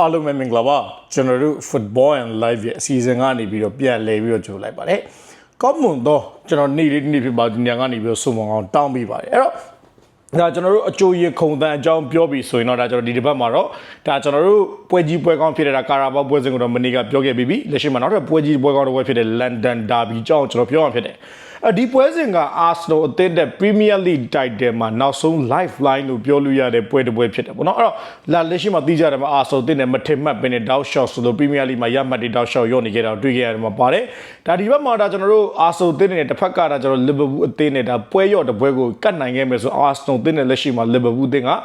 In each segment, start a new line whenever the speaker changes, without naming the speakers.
အားလုံးပဲမင်္ဂလာပါကျွန်တော်တို့ Football and Live ရဲ့အစီအစဉ်ကနေပြီးတော့ပြန်လဲပြီးတော့ကြိုလိုက်ပါတယ်ကောင်းမွန်တော့ကျွန်တော်နေ့လေးနေ့ဖြစ်ပါဒီညကနေပြီးတော့စုံမအောင်တောင်းပေးပါတယ်အဲ့တော့ဒါကျွန်တော်တို့အကျိုးရခုံတန်းအကြောင်းပြောပြီးဆိုရင်တော့ဒါကျွန်တော်ဒီတစ်ပတ်မှာတော့ဒါကျွန်တော်တို့ပွဲကြီးပွဲကောင်းဖြစ်တဲ့ဒါကာရာဘောပွဲစဉ်ကိုတော့မနေ့ကပြောခဲ့ပြီးပြီလက်ရှိမှာနောက်ထပ်ပွဲကြီးပွဲကောင်းတစ်ပွဲဖြစ်တဲ့ London Derby အကြောင်းကျွန်တော်ပြောရဖြစ်တယ်အ ဒီပွဲစဉ်က Arsenal အသင်းတဲ့ Premier League title မှာနောက်ဆုံး lifeline လို့ပြောလို့ရတဲ့ပွဲတစ်ပွဲဖြစ်တယ်ပေါ့နော်အဲ့တော့လာလက်ရှိမှာသိကြတယ်မှာ Arsenal အသင်းနဲ့မထင်မှတ်ပင်နဲ့ down shot ဆိုလို့ Premier League မှာရမှတ်တွေ down shot ရော့နေကြတာကိုတွေ့ခဲ့ရတယ်မှာပါတယ်ဒါဒီဘက်မှာဒါကျွန်တော်တို့ Arsenal အသင်းနဲ့တစ်ဖက်ကဒါကျွန်တော် Liverpool အသင်းနဲ့ဒါပွဲရော့တစ်ပွဲကိုကတ်နိုင်ခဲ့မယ်ဆို Arsenal အသင်းနဲ့လက်ရှိမှာ Liverpool အသင်းကဒါ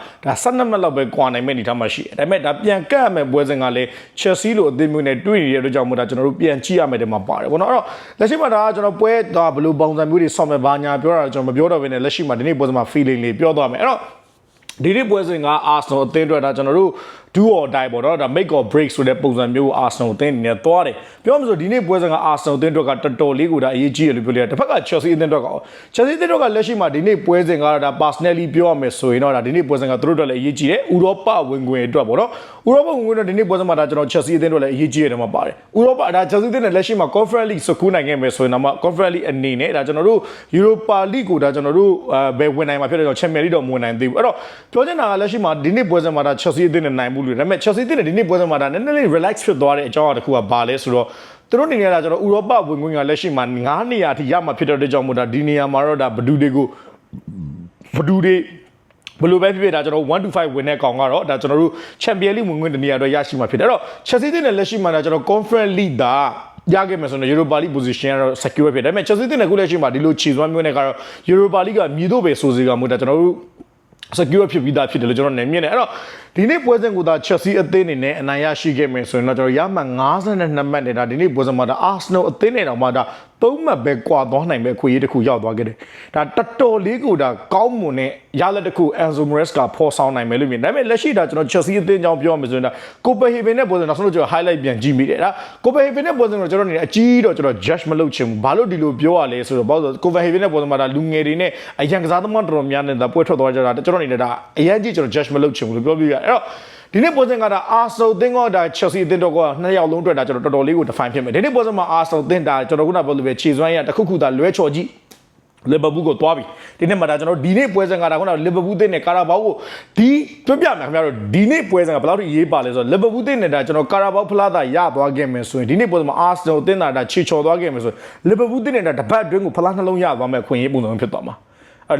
12မှတ်လောက်ပဲကွာနိုင်မဲ့အနေထားမှာရှိတယ်ဒါပေမဲ့ဒါပြန်ကတ်ရမယ်ပွဲစဉ်ကလည်း Chelsea လိုအသင်းမျိုးနဲ့တွေ့နေတဲ့အတွက်ကြောင့်မို့ဒါကျွန်တော်တို့ပြန်ကြည့်ရမယ်တဲ့မှာပါတယ်ပေါ့နော်အဲ့တော့လက်ရှိမှာဒါကကျွန်တော်ပွဲဒါဘယ်လိုပုံစံမျိုးတွေဆော့မဲ့ဘာညာပြောတာကျွန်တော်မပြောတော့ဘဲနဲ့လက်ရှိမှာဒီနေ့ပွဲစဉ်မှာ feeling လေးပြောသွားမယ်အဲ့တော့ဒီနေ့ပွဲစဉ်က Arsenal အသင်းအတွက်ဒါကျွန်တော်တို့ do or die ပေါ့နော်ဒါ make or break ဆိုတဲ့ပုံစံမျိုးကို Arsenal အသင်းအနေနဲ့သွားတယ်ပြောမှဆိုဒီနေ့ပွဲစဉ်က Arsenal အသင်းအတွက်ကတော်တော်လေးကိုဒါအရေးကြီးတယ်လို့ပြောလိုက်တယ်တစ်ဖက်က Chelsea အသင်းအတွက်က Chelsea အသင်းအတွက်ကလက်ရှိမှာဒီနေ့ပွဲစဉ်ကဒါ personally ပြောရမယ်ဆိုရင်တော့ဒါဒီနေ့ပွဲစဉ်ကသူတို့အတွက်လည်းအရေးကြီးတယ်ဥရောပဝင်ခွင့်အတွက်ပေါ့နော်ဥရောပဝင်ခွင့်တော့ဒီနေ့ပွဲစဉ်မှာဒါကျွန်တော် Chelsea အသင်းအတွက်လည်းအရေးကြီးတယ်မှာပါတယ်ဥရောပဒါ Chelsea အသင်းနဲ့လက်ရှိမှာ Conference League စကူးနိုင်ခဲ့မယ်ဆိုရင်တော့ Conference League အနေနဲ့ဒါကျွန်တော်တို့ Europa League ကိုဒါကျွန်တော်တို့အဲဘယ်ဝင်နိုင်မှာဖြစ်တယ်ကျွန်တော် Champions League တော့မဝင်နိုင်သေးဘူးအဲ့တော့ပြောချင်တာကလက်ရှိမှာဒီနေ့ပွဲစဉ်မှာဒါ Chelsea အသင်းနဲ့နိုင်မှုလို့ဒါပေမဲ့ Chelsea အသင်းနဲ့ဒီနေ့ပွဲစဉ်မှာဒါနည်းနည်းလေး relax ဖြစ်သွားတဲ့အကြောင်းအရာတစ်ခုကဘာလဲဆိုတော့သူတို့အနေနဲ့ကကျွန်တော်ဥရောပဝင်ခွင့်ကလက်ရှိမှာ9နေရာထိရမှာဖြစ်တဲ့အတွက်ကြောင့်မို့ဒါဒီနေရာမှာတော့ဒါဘဒူတွေကိုဘဒူတွေဘယ်လိုပဲဖြစ်ဖြစ်ဒါကျွန်တော်1 to 5ဝင်တဲ့ကောင်ကတော့ဒါကျွန်တော်တို့ Champion League ဝင်ခွင့်တနေရာတော့ရရှိမှာဖြစ်တယ်အဲ့တော့ Chelsea တဲ့လက်ရှိမှာဒါကျွန်တော် Conference League ဒါရခဲ့မယ်ဆိုတော့ Europa League position ကတော့ secure ဖြစ်တယ်ဒါပေမဲ့ Chelsea တဲ့ခုလက်ရှိမှာဒီလိုခြေစွမ်းမျိုးနဲ့ကတော့ Europa League ကမြည်တော့ပဲဆိုစီကမို့ဒါကျွန်တော်တို့ secure ဖြစ်ပြီးသားဖြစ်တယ်လို့ကျွန်တော်နေမြင်တယ်အဲ့တော့ဒီနေ့ပွဲစဉ်ကိုသာ Chelsea အသင်းအနေနဲ့အနိုင်ရရှိခဲ့မယ်ဆိုရင်တော့ကျွန်တော်ရမှ52မှတ်နေတာဒီနေ့ပွဲစဉ်မှာဒါ Arsenal အသင်းနဲ့တောင်မှဒါ သုံးမှတ်ပဲကွာသွားနိုင်မဲ့အခွင့်အရေးတစ်ခုရောက်သွားခဲ့တယ်ဒါတော်တော်လေးကိုဒါကောင်းမွန်တဲ့ရလက်တစ်ခု Enzo Maresca ဖော်ဆောင်နိုင်မယ်လို့မြင်ဒါပေမဲ့လက်ရှိဒါကျွန်တော် Chelsea အသင်းကြောင်းပြောမယ်ဆိုရင်ဒါ Copenhagen နဲ့ပွဲစဉ်နောက်ဆုံးကျွန်တော် highlight ပြန်ကြည့်မိတယ်ဒါ Copenhagen နဲ့ပွဲစဉ်ကိုကျွန်တော်အနေနဲ့အကြီးတော့ကျွန်တော် judge မလုပ်ချင်ဘူးဘာလို့ဒီလိုပြောရလဲဆိုတော့ဘာလို့ Copenhagen နဲ့ပွဲစဉ်မှာဒါလူငယ်တွေနဲ့အရန်ကစားသမားတော်တော်များများနဲ့ဒါပွဲထွက်သွားကြတာကျွန်တော်အနေနဲ့ဒါအရင်ကြီးကျွန်တော် judge မလုပ်ချင်ဘူးလို့ပြောပြရအဲ့တော့ ဒီနေ့ပွဲစဉ်ကဒါ Arsenal အသင်းကဒါ Chelsea အသင်းတော့ကနှစ်ယောက်လုံးအတွက်ဒါကျွန်တော်တော်တော်လေးကို define ဖြစ်မယ်ဒီနေ့ပွဲစဉ်မှာ Arsenal အသင်းဒါကျွန်တော်ခုနပြောလို့ပဲခြေစွမ်းရတစ်ခုခုသာလွဲချော်ကြည့်လီဗာပူးကိုတွားပြီဒီနေ့မှာဒါကျွန်တော်ဒီနေ့ပွဲစဉ်ကဒါခုနလီဗာပူးတင်းနဲ့ကာရာဘောက်ကိုဒီတွပြမယ်ခင်ဗျားတို့ဒီနေ့ပွဲစဉ်ကဘယ်လောက်ထိရေးပါလဲဆိုတော့လီဗာပူးတင်းနဲ့ဒါကျွန်တော်ကာရာဘောက်ဖလားသာရသွားခဲ့မယ်ဆိုရင်ဒီနေ့ပွဲစဉ်မှာအာဆင်နယ်တင်းတာဒါခြေချော်သွားခဲ့မယ်ဆိုရင်လီဗာပူးတင်းနဲ့ဒါတပတ်အတွင်းကိုဖလားနှလုံးရသွားမယ်ခွင့်ရေးပုံစံဖြစ်သွားမှာ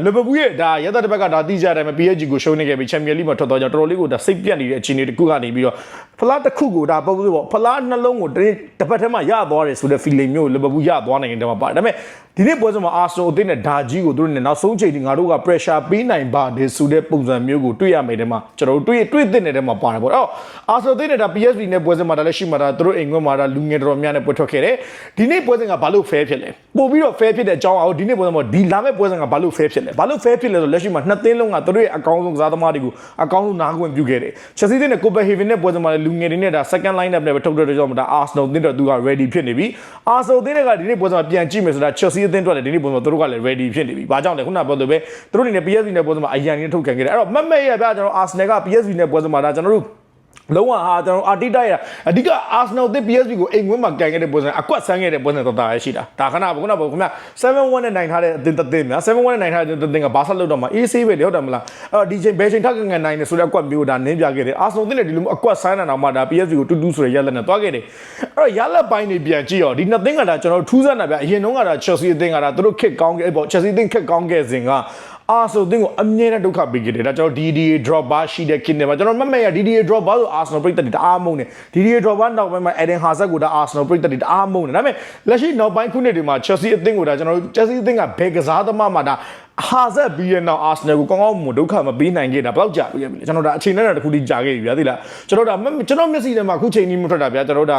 လီဗာပူးရဲ့ဒါရသက်တစ်ဘက်ကဒါတိကျတယ်မ PSG ကိုရှုံးနေခဲ့ပြီးချန်ပီယံလိမှာထွက်သွားကြတော်တော်လေးကိုဒါစိတ်ပြတ်နေတဲ့အခြေအနေတစ်ခုကနေပြီးတော့ဖလားတစ်ခုကိုဒါပုံစံပေါ့ဖလားနှလုံးကိုတစ်ပတ်ထဲမှာရသွားတယ်ဆိုတဲ့ feeling မျိုးလီဗာပူးရသွားနိုင်တယ်မှာပါတယ်ဒါပေမဲ့ ဒီနေ့ပွဲစဉ်မှာအာဆင်နယ်အသင်းနဲ့ဒါကြီးကိုတို့နဲ့နောက်ဆုံးချိန်ထိငါတို့က pressure ပေးနိုင်ပါတယ်ဆိုတဲ့ပုံစံမျိုးကိုတွေ့ရမယ်တဲ့မှာကျွန်တော်တို့တွေ့တွေ့တဲ့တဲ့မှာပါတယ်ပေါ့အဲ့တော့အာဆင်နယ်အသင်းနဲ့ဒါ PSV နဲ့ပွဲစဉ်မှာဒါလည်းရှိမှာဒါတို့အိမ်ခွင့်မှာဒါလူငယ်တော်များနဲ့ပွဲထွက်ခဲ့တယ်ဒီနေ့ပွဲစဉ်ကဘာလို့ fair ဖြစ်လဲပို့ပြီးတော့ fair ဖြစ်တဲ့အကြောင်းအောင်ဒီနေ့ပွဲစဉ်မှာဒီလာမဲ့ပွဲစဉ်ကဘာလို့ fair ဖြစ်လဲဘာလို့ fair ဖြစ်လဲဆိုလက်ရှိမှာနှစ်သင်းလုံးကတို့ရဲ့အကောင်းဆုံးကစားသမားတွေကိုအကောင်းဆုံးနားခွင့်ပြုခဲ့တယ် Chelsea နဲ့ Copenhagen နဲ့ပွဲစဉ်မှာလူငယ်တွေနဲ့ဒါ second line up နဲ့ပဲထုတ်တဲ့ကြောင့်ဒါ Arsenal အသင်းတော်သူက ready ဖြစ်နေပြီ Arsenal အသင်းကဒီနေ့ပွဲစဉ်မှာပြန်ကြည့်မယ်ဆိုတာ Chelsea အသင်းတော်လည်းဒီနေ့ပွဲစဉ်မှာတို့ကလည်း ready ဖြစ်နေပြီ။ဘာကြောင့်လဲခုနပြောလို့ပဲသူတို့အနေနဲ့ PSV နဲ့ပွဲစဉ်မှာအရန်ကြီးထုတ်ခံခဲ့တယ်။အဲ့တော့မတ်မဲ့ရပြကျွန်တော် Arsenal က PSV နဲ့ပွဲစဉ်မှာဒါကျွန်တော်တို့ လုံးဝဟာကျွန်တော်အာတီတိုက်ရအဓိက Arsenal တဲ့ PSV ကိုအိမ်ဝင်းမှာကန်ခဲ့တဲ့ပွဲစဉ်အကွက်ဆန်းခဲ့တဲ့ပွဲစဉ်တော်တော်ရရှိတာဒါခဏဘခုနကခင်ဗျ7-1နဲ့နိုင်ထားတဲ့အသင်းတစ်သင်းများ7-1နဲ့နိုင်ထားတဲ့အသင်းကဘာဆက်လုပ်တော့မှ AC ပဲလေဟုတ်တယ်မလားအဲ့တော့ဒီချိန်ဘယ်ချိန်ထပ်ကန်ကန်နိုင်နေဆိုတဲ့အကွက်မျိုးဒါနင်းပြခဲ့တယ် Arsenal တဲ့ဒီလိုမျိုးအကွက်ဆန်းနေတာမှဒါ PSV ကိုတူတူဆိုရရလက်နဲ့တွားခဲ့တယ်အဲ့တော့ရလက်ပိုင်းတွေပြန်ကြည့်ရောဒီနှစ်သင်းကဒါကျွန်တော်ထူးဆန်းတာဗျအရင်တုန်းကဒါ Chelsea အသင်းကဒါသူတို့ခစ်ကောင်းခဲ့ပေါ့ Chelsea အသင်းခစ်ကောင်းခဲ့စဉ်က အာဆိုတင်းကိုအမြဲတမ်းဒုက္ခပေးခဲ့တယ်ဒါကျွန်တော် DDA drop bar ရှိတဲ့ခင်တယ်မှာကျွန်တော်မမက်ရ DDA drop bar ဆို Arsenal ပြိတ္တတွေတအားမုန်းတယ် DDA drop bar နောက်ပိုင်းမှာ Eden Hazard ကိုဒါ Arsenal ပြိတ္တတွေတအားမုန်းတယ်ဒါပေမဲ့လက်ရှိနောက်ပိုင်းခုနှစ်တွေမှာ Chelsea အသင်းကိုဒါကျွန်တော် Chelsea အသင်းကဘယ်ကစားသမားမှာဒါဟာဇက်ပြီးရနောက် Arsenal ကိုကောင်းကောင်းမွန်ဒုက္ခမပေးနိုင်ခဲ့တာဘယ်တော့ကြာပြီလဲကျွန်တော်ဒါအချိန်နဲ့တခုထိကြာခဲ့ပြီဗျာသိလားကျွန်တော်ဒါကျွန်တော်မျက်စိထဲမှာအခုချိန်ကြီးမထွက်တာဗျာကျွန်တော်ဒါ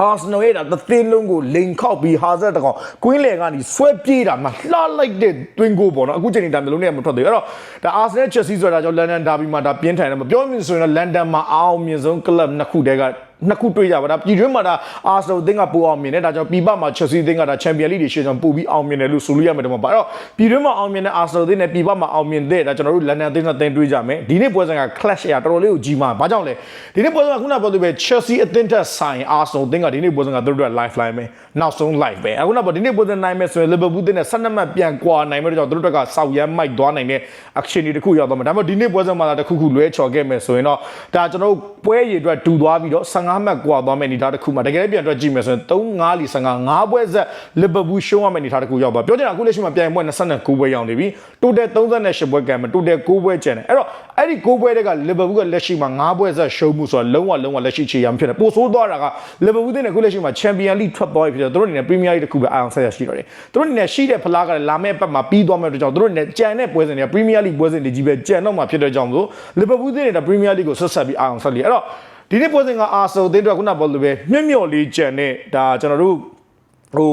အာဆနယ်ရဲ့ဒါသင်းလုံးကိုလိန်ခောက်ပြီးဟာဇက်တကောင်ကွင်းလေကနေဆွဲပြေးတာမှလှလိုက်တဲ့တွင်းကိုပေါ့နော်အခုချိန်နေတာမျိုးလုံးနဲ့မထွက်သေးဘူးအဲ့တော့ဒါအာဆနယ်ချက်စီဆိုတာကြောင့်လန်ဒန်ဒါဘီမှာဒါပြင်းထန်တယ်မပြောမြင်ဆိုရင်တော့လန်ဒန်မှာအအောင်မြင်ဆုံးကလပ်နှစ်ခုတည်းက နှစ်ခုတွေ့ကြပါဒါပြည်တွင်းမှာဒါအာဆယ်နယ်အသင်းကပိုအောင်မြင်တယ်ဒါကြောင့်ပြည်ပမှာချက်စီအသင်းကဒါချန်ပီယံလိတွေရှေ့ဆောင်ပို့ပြီးအောင်မြင်တယ်လို့ဆိုလို့ရမယ်တော့ပါအဲ့တော့ပြည်တွင်းမှာအောင်မြင်တဲ့အာဆယ်နယ်အသင်းနဲ့ပြည်ပမှာအောင်မြင်တဲ့ဒါကျွန်တော်တို့လန်ဒန်အသင်းနဲ့တင်တွေ့ကြမယ်ဒီနေ့ပွဲစဉ်က clash ရတော်တော်လေးကိုကြီးမားဘာကြောင့်လဲဒီနေ့ပွဲစဉ်ကခုနပြောသူပဲ Chelsea အသင်းထက်ဆိုင်အာဆယ်နယ်အသင်းကဒီနေ့ပွဲစဉ်ကသူတို့အတွက် lifeline ပဲနောက်ဆုံး live ပဲအခုနောက်ဒီနေ့ပွဲစဉ်နိုင်မယ်ဆိုရင် Liverpool အသင်းနဲ့12မှတ်ပြန်ကွာနိုင်မယ်တော့သူတို့တက်ကစောက်ရမ်းမိုက်သွားနိုင်တဲ့ action တွေတခုရောက်သွားမှာဒါပေမဲ့ဒီနေ့ပွဲစဉ်မှာတခုခုလွဲချော်ခဲ့မယ်ဆိုရင်တော့ဒါကျွန်တော်တို့ပွဲရည်အတွက်တူသွားပြီးတော့15မှတ်ကွာသွားမယ်အနေထားတစ်ခုမှာတကယ်လည်းပြန်တွက်ကြည့်မယ်ဆိုရင်3 5လီ15 5ပွဲဆက် Liverpool ရှုံးရမယ့်အနေထားတစ်ခုရောက်သွားပြောချင်တာအခုလက်ရှိမှာပြန်ပွဲ29ပွဲရောက်နေပြီ total 38ပွဲကံမယ် total 6ပွဲကျန်တယ်အဲ့တော့အဲ့ဒီ6ပွဲတက်က Liverpool ကလက်ရှိမှာ5ပွဲဆက်ရှုံးမှုဆိုတော့လုံးဝလုံးဝလက်ရှိခြေရမဖြစ်တယ်ပိုဆိုးသွားတာက Liverpool တဲ့အခုလက်ရှိမှာ Champion League ထွက်သွားပြီဖြစ်တော့သူတို့အနေနဲ့ Premier League တစ်ခုပဲအာရုံဆက်ရရှိတော့တယ်သူတို့အနေနဲ့ရှိတဲ့ဖလားကလည်းလာမယ့်ပတ်မှာပြီးသွားမယ့်အတွက်ကြောင့်သူတို့အနေနဲ့ကြံတဲ့ပွဲစဉ်တွေက Premier League ပွဲစဉ်တွေကြီးပဲကြံတော့မှာဖြစ်တဲ့ကြောင့်မို့ Liverpool တဲ့နေတာ Premier League ကိုဆက်ဆက်ပြီးအာရုံဆက်လိအဲ့တော့ ဒီနေ့ပွဲစဉ်ကအာဆယ်အသင်းတို့ကခုနကပြောလို့ပဲမျက်မျော်လေးကြံတဲ့ဒါကျွန်တော်တို့ ဟို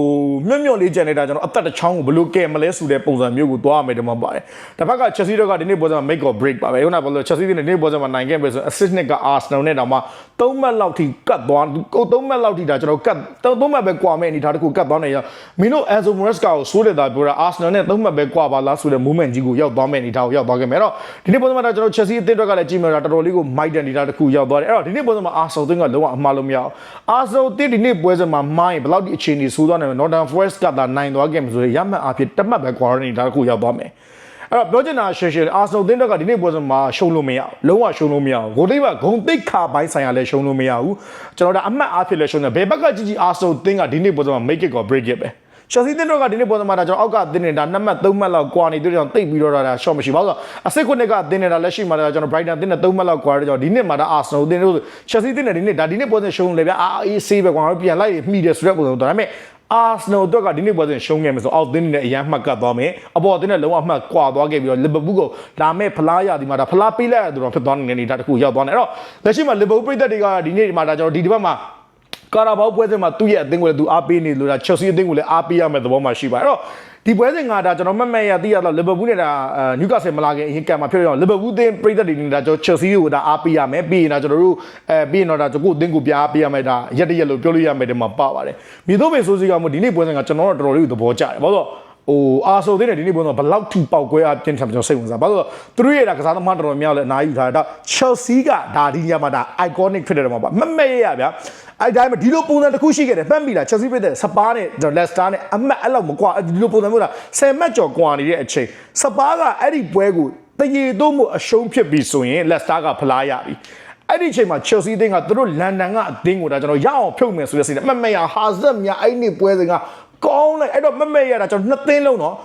မျက်မျော်လေးကြံနေတာကျွန်တော်အသက်တစ်ချောင်းကိုဘယ်လိုကဲမလဲဆိုတဲ့ပုံစံမျိုးကိုသွားရမယ်ဒီမှာပါတယ်။တစ်ဖက်က Chelsea တို့ကဒီနေ့ပွဲစဉ်မှာ make or break ပါပဲ။ခုနကပြောလို့ Chelsea တွေဒီနေ့ပွဲစဉ်မှာနိုင်ခဲ့ပြီဆို assist နဲ့က Arsenal နဲ့တောင်မှ3မှတ်လောက်ထိကတ်သွားကို3မှတ်လောက်ထိဒါကျွန်တော်ကတ်3မှတ်ပဲကွာမဲ့အနေထားတစ်ခုကတ်သွားနေရမင်းတို့ Enzo Maresca ကိုဆိုးတဲ့သားပြောတာ Arsenal နဲ့3မှတ်ပဲကွာပါလားဆိုတဲ့ movement ကြီးကိုရောက်သွားမဲ့အနေထားကိုရောက်သွားခဲ့မယ်။အဲ့တော့ဒီနေ့ပွဲစဉ်မှာကျွန်တော် Chelsea အသင်းတို့ကလည်းကြည့်မှာတော်တော်လေးကိုမိုက်တဲ့အနေထားတစ်ခုရောက်သွားတယ်။အဲ့တော့ဒီနေ့ပွဲစဉ်မှာ Arsenal အသင်းကလုံးဝအမှားလို့မရအောင်။ Arsenal အသင်းဒီနေ့ပွဲစဉ်မှာမိုင်းဘယ်လောက်ဒီအခြေအနေဆိုးသွားနိုင်မလဲ Northern Forest ကသာနိုင်သွားခဲ့မှာဆိုရင်ရမှတ်အဖြစ်တစ်မှတ်ပဲ quarantine ဒါတစ်ခုရောက်သွားမယ်အဲ့တော့ပြောချင်တာရှင်းရှင်းအာဆနယ်တင်းတက်ကဒီနေ့ပွဲစဉ်မှာရှုံးလို့မရဘူးလုံးဝရှုံးလို့မရဘူးဂိုတိတ်ကဂုံတိတ်ခါပိုင်းဆိုင်ရာလည်းရှုံးလို့မရဘူးကျွန်တော်တို့အမှတ်အားဖြင့်လည်းရှုံးတယ်ဘယ်ဘက်ကကြည့်ကြည့်အာဆနယ်တင်းကဒီနေ့ပွဲစဉ်မှာ make it or break it ပဲ ချက်စီတင်းတို့ကဒီနေ့ပေါ်စမှာဒါကျွန်တော်အောက်ကတင်းနေတာ2မှတ်3မှတ်လောက်ကွာနေတွေ့ကြောင့်တိတ်ပြီးတော့ဒါရှော့မရှိပါဘူးဆိုအစစ်ခုနှစ်ကတင်းနေတာလက်ရှိမှာဒါကျွန်တော် Brighton တင်းနေ3မှတ်လောက်ကွာတဲ့ကြောင့်ဒီနေ့မှာဒါ Arsenal တင်းတို့ချက်စီတင်းနေဒီနေ့ဒါဒီနေ့ပေါ်စရှုံးလေဗျအာအေးဆေးပဲကွာပြန်လိုက်မိတယ်ဆိုတဲ့ပုံစံဒါပေမဲ့အာဆနယ်အတွက်ကဒီနေ့ပွဲစဉ်ရှုံးခဲ့မယ်ဆိုအောက်သင်းနဲ့အရန်မှတ်ကတ်သွားမယ်အပေါ်သင်းနဲ့လုံးဝမှတ်ကွာသွားခဲ့ပြီးတော့လီဗာပူးကိုလာမဲ့ဖလားရဒီမှာဒါဖလားပေးလိုက်ရသူတော့ဖြစ်သွားနေတဲ့အနေအထားတစ်ခုရောက်သွားတယ်အဲ့တော့လက်ရှိမှာလီဗာပူးပြည်သက်တွေကဒီနေ့ဒီမှာဒါကျွန်တော်ဒီတစ်ပတ်မှာ ကာရာဘောက်ပွဲစဉ်မှာသူ့ရဲ့အသင်းကိုလည်းသူအားပေးနေလို့ဒါချက်စီအသင်းကိုလည်းအားပေးရမယ့်သဘောမှရှိပါအဲ့တော့ဒီပွဲစဉ်ကဒါကျွန်တော်မှတ်မှတ်ရသိရတော့လီဗာပူးနဲ့ဒါနျူကာဆယ်မလာခင်အရင်ကံမှာဖြစ်တော့လီဗာပူးအသင်းပြည်သက်တွေနေတာကျွန်တော်ချက်စီကိုဒါအားပေးရမယ်ပြီးရင်ဒါကျွန်တော်တို့အဲပြီးရင်တော့ဒါကျွန်တော်အသင်းကိုပြအားပေးရမယ်ဒါရက်တရက်လို့ပြောလို့ရမယ်ဒီမှာပါပါတယ်မြေတို့ပင်ဆိုစီကမို့ဒီနေ့ပွဲစဉ်ကကျွန်တော်တို့တော်တော်လေးသဘောကျတယ်ဘာလို့ ဟိုအာဆိုသေးတယ်ဒီနေ့ပုံတော့ဘယ်လောက်ထိပေါက်ကွဲအပြင်းထန်ကျွန်တော်စိတ်ဝင်စားဘာလို့သူတို့ရဲ့ဒါကစားသမားတော်တော်များလည်းအနားယူထားတာ Chelsea ကဒါဒီညမှာဒါ iconic ဖြစ်တယ်တော့မှာပါမမဲ့ရရဗျာအဲ့တိုင်းမှာဒီလိုပုံစံတစ်ခုရှိခဲ့တယ်မှတ်မိလား Chelsea ဖြစ်တဲ့စပါးနဲ့ Leicester နဲ့အမှတ်အဲ့လောက်မကွာဒီလိုပုံစံမျိုးလား10မှတ်ကျော်ကွာနေတဲ့အချိန်စပါးကအဲ့ဒီပွဲကိုတရေတော့မှုအရှုံးဖြစ်ပြီဆိုရင် Leicester ကဖလားရပြီအဲ့ဒီအချိန်မှာ Chelsea အသင်းကသူတို့လန်ဒန်ကအသင်းကိုဒါကျွန်တော်ရအောင်ဖြုတ်မယ်ဆိုတဲ့စိတ်နဲ့မမရဟာဇက်များအဲ့ဒီပွဲစဉ်က ကောင်းလိုက်အဲ့တော့မမရတာကျွန်တော်နှစ်သင်းလုံးတော့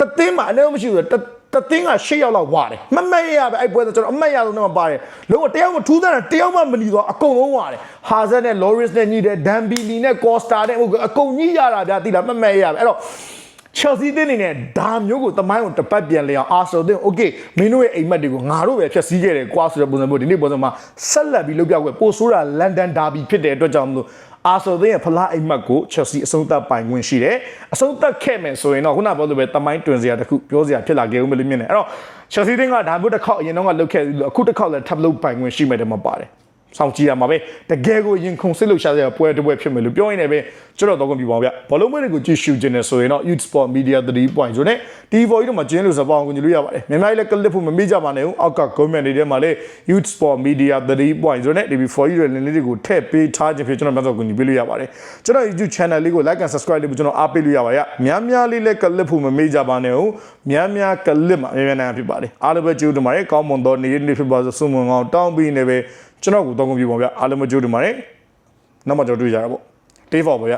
တသင်းမှာအနည်းမရှိဘူးတတသင်းက၈ယောက်လောက်ဝါတယ်မမက်ရပဲအဲ့ပွဲဆိုကျွန်တော်အမက်ရဆုံးတော့ပါတယ်လုံးဝတယောက်မထူးတဲ့တယောက်မှမလီတော့အကုန်လုံးဝါတယ်ဟာဇက်နဲ့လော်ရစ်နဲ့ညီတယ်ဒမ်ဘီလီနဲ့ကော့စတာနဲ့အကုန်ကြီးရတာဗျာတိလားမမက်ရပဲအဲ့တော့ Chelsea တင်းနေနဲ့ဒါမျိုးကိုတမိုင်းကိုတပတ်ပြန်လဲအောင် Arsenal တင်း okay မင်းတို့ရဲ့အိမ်မက်တွေကိုငါတို့ပဲဖျက်ဆီးခဲ့တယ်ကွာဆိုတဲ့ပုံစံမျိုးဒီနေ့ပုံစံမှာဆက်လက်ပြီးလုပ်ပြခွင့်ပိုဆိုးတာ London Derby ဖြစ်တဲ့အတွက်ကြောင့်မလို့ အာဆယ်တင်းရဲ့ဖလားအိမ်မက်ကို Chelsea အဆုံးသတ်ပိုင်ခွင့်ရှိတယ်အဆုံးသတ်ခဲ့မယ်ဆိုရင်တော့ခုနပြောလိုပဲတမိုင်းတွင်စရာတခုပြောစရာဖြစ်လာခဲ့ဦးမလို့မြင်တယ်အဲ့တော့ Chelsea တင်းကဒါမျိုးတစ်ခေါက်အရင်တော့ကလုပ်ခဲ့ပြီးလို့အခုတစ်ခေါက်လည်းထပ်လုပ်ပိုင်ခွင့်ရှိမယ်တယ်မှာပါတယ် စောင့်ကြည့်ရမှာပဲတကယ်ကိုရင်ခုန်စစ်လို့ရှာတဲ့ပွဲတစ်ပွဲဖြစ်မယ်လို့ပြောရင်လည်းပဲကျွန်တော်တော့ကုန်ပြီပါဗျဘောလုံးပွဲတွေကိုကြည့်ရှုခြင်းနဲ့ဆိုရင်တော့ Youth Sport Media 3.0နဲ့ TV4 ကြီးတို့မှာကျင်းလို့စပောင်းကိုကြည့်လို့ရပါတယ်မြန်မာပြည်လည်းကလစ်ဖို့မမေ့ကြပါနဲ့ဦးအောက်က comment တွေထဲမှာလည်း Youth Sport Media 3.0နဲ့ TV4 ကြီးတွေလည်းလေးတွေကိုထည့်ပေးထားခြင်းဖြစ်ကျွန်တော်များစွာကူညီပေးလို့ရပါတယ်ကျွန်တော် YouTube channel လေးကို like and subscribe လေးကိုကျွန်တော်အားပေးလို့ရပါရများများလေးလည်းကလစ်ဖို့မမေ့ကြပါနဲ့ဦးများများကလစ်မှာများများနိုင်ဖြစ်ပါတယ်အားလုံးပဲကျေးဇူးတင်ပါတယ်ကောင်းမွန်သောနေ့နေ့ဖြစ်ပါစေဆုမွန်ကောင်းတောင်းပြီးနေပဲ ကျွန်တော်ကိုတောင်းကုန်ပြပါဗျအားလုံးပဲကျေးဇူးတင်ပါတယ်နောက်မှကျွန်တော်တွေ့ကြတာပေါ့ day for ပါဗျ